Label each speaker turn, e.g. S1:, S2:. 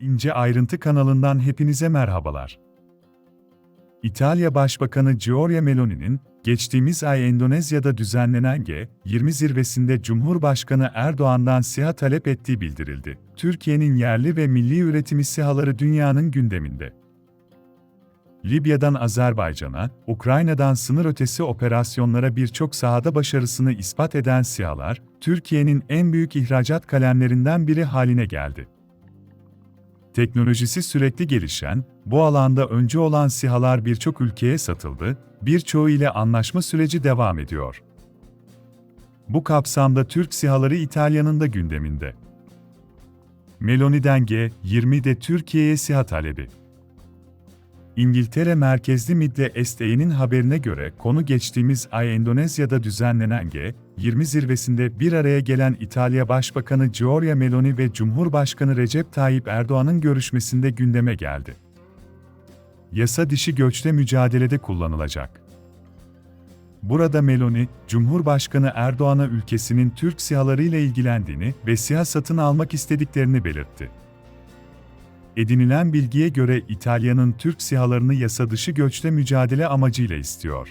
S1: İnce Ayrıntı kanalından hepinize merhabalar. İtalya Başbakanı Giorgia Meloni'nin, geçtiğimiz ay Endonezya'da düzenlenen G20 zirvesinde Cumhurbaşkanı Erdoğan'dan SİHA talep ettiği bildirildi. Türkiye'nin yerli ve milli üretimi SİHA'ları dünyanın gündeminde. Libya'dan Azerbaycan'a, Ukrayna'dan sınır ötesi operasyonlara birçok sahada başarısını ispat eden SİHA'lar, Türkiye'nin en büyük ihracat kalemlerinden biri haline geldi. Teknolojisi sürekli gelişen, bu alanda öncü olan SİHA'lar birçok ülkeye satıldı, birçoğu ile anlaşma süreci devam ediyor. Bu kapsamda Türk SİHA'ları İtalya'nın da gündeminde. Meloni'den G20'de Türkiye'ye SİHA talebi. İngiltere merkezli Midle Estey'nin haberine göre konu geçtiğimiz ay Endonezya'da düzenlenen G20 zirvesinde bir araya gelen İtalya Başbakanı Giorgia Meloni ve Cumhurbaşkanı Recep Tayyip Erdoğan'ın görüşmesinde gündeme geldi. Yasa dışı göçle mücadelede kullanılacak. Burada Meloni, Cumhurbaşkanı Erdoğan'a ülkesinin Türk sihalarıyla ilgilendiğini ve siha satın almak istediklerini belirtti. Edinilen bilgiye göre İtalya'nın Türk sihalarını yasa dışı göçle mücadele amacıyla istiyor.